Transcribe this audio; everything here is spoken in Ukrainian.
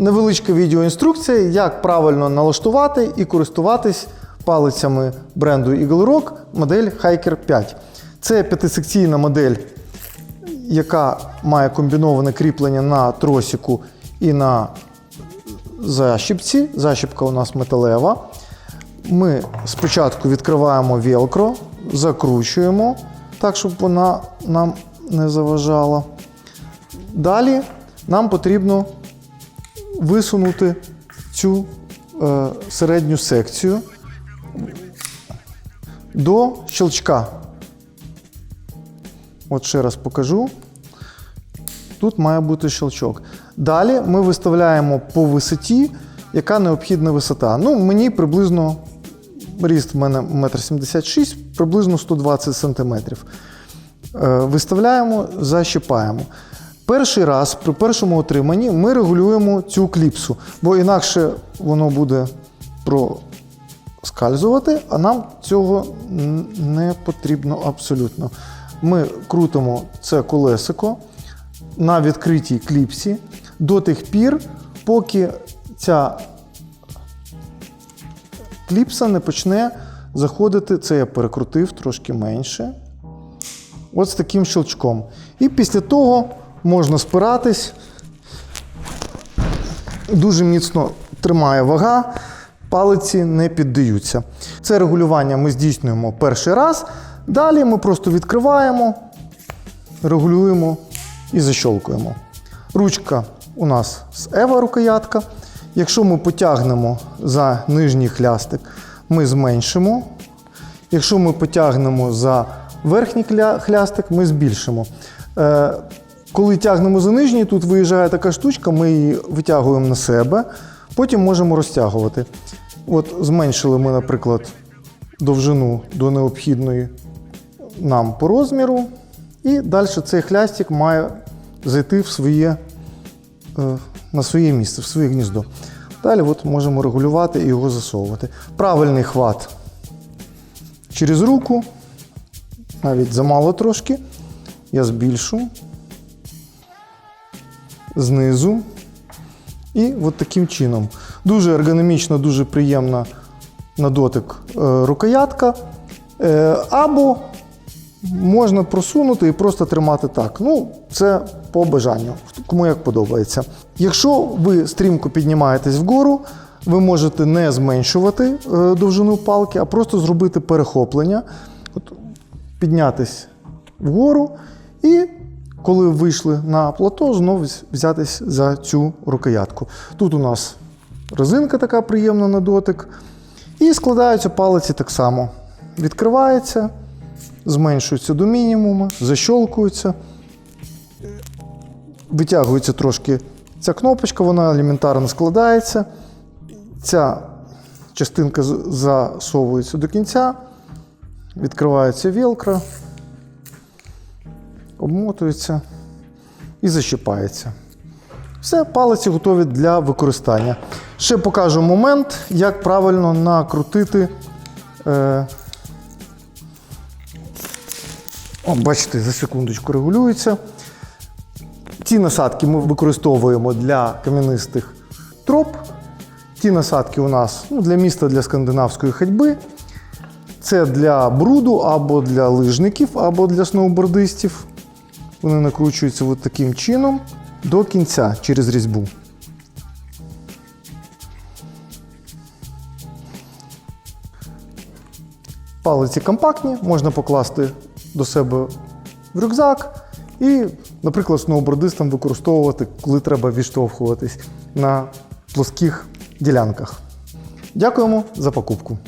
Невеличка відеоінструкція, як правильно налаштувати і користуватись палицями бренду Eagle Rock модель Hiker 5. Це п'ятисекційна модель, яка має комбіноване кріплення на тросіку і на защіпці. Защіпка у нас металева. Ми спочатку відкриваємо велкро, закручуємо так, щоб вона нам не заважала. Далі нам потрібно висунути цю е, середню секцію до щелчка. От ще раз покажу. Тут має бути щелчок. Далі ми виставляємо по висоті, яка необхідна висота. Ну, мені приблизно ріст в мене 1,76 м, приблизно 120 см. Виставляємо, защіпаємо. Перший раз при першому отриманні ми регулюємо цю кліпсу, бо інакше воно буде проскальзувати, а нам цього не потрібно абсолютно. Ми крутимо це колесико на відкритій кліпсі до тих пір, поки ця кліпса не почне заходити. Це я перекрутив трошки менше. От з таким щелчком. І після того можна спиратись. Дуже міцно тримає вага, палиці не піддаються. Це регулювання ми здійснюємо перший раз. Далі ми просто відкриваємо, регулюємо і защолкуємо. Ручка у нас з Ева рукоятка. Якщо ми потягнемо за нижній хлястик, ми зменшимо. Якщо ми потягнемо за верхній хлястик, ми збільшимо. Коли тягнемо за нижній, тут виїжджає така штучка, ми її витягуємо на себе, потім можемо розтягувати. От зменшили ми, наприклад, довжину до необхідної нам по розміру, і далі цей хлястик має зайти в своє, е, на своє місце, в своє гніздо. Далі от можемо регулювати і його засовувати. Правильний хват через руку, навіть замало трошки. Я збільшу знизу. І от таким чином. Дуже ергономічна, дуже приємна на дотик е, рукоятка. Е, або можна просунути і просто тримати так. Ну, це по бажанню, кому як подобається. Якщо ви стрімко піднімаєтесь вгору, ви можете не зменшувати е, довжину палки, а просто зробити перехоплення, От, піднятись вгору і коли вийшли на плато, знову взятись за цю рукоятку. Тут у нас резинка така приємна на дотик. І складаються палиці так само. Відкривається, зменшується до мінімуму, защолкується, витягується трошки ця кнопочка, вона елементарно складається. Ця частинка засовується до кінця, відкривається велкро, обмотується і защіпається. Все, палиці готові для використання. Ще покажу момент, як правильно накрутити. Е... О, бачите, за секундочку регулюється. Ці насадки ми використовуємо для кам'янистих троп. Ті насадки у нас ну, для міста для скандинавської ходьби. Це для бруду або для лижників, або для сноубордистів. Вони накручуються от таким чином до кінця через різьбу. Палиці компактні, можна покласти до себе в рюкзак і, наприклад, сноубордистам використовувати, коли треба відштовхуватись на плоских ділянках. Дякуємо за покупку.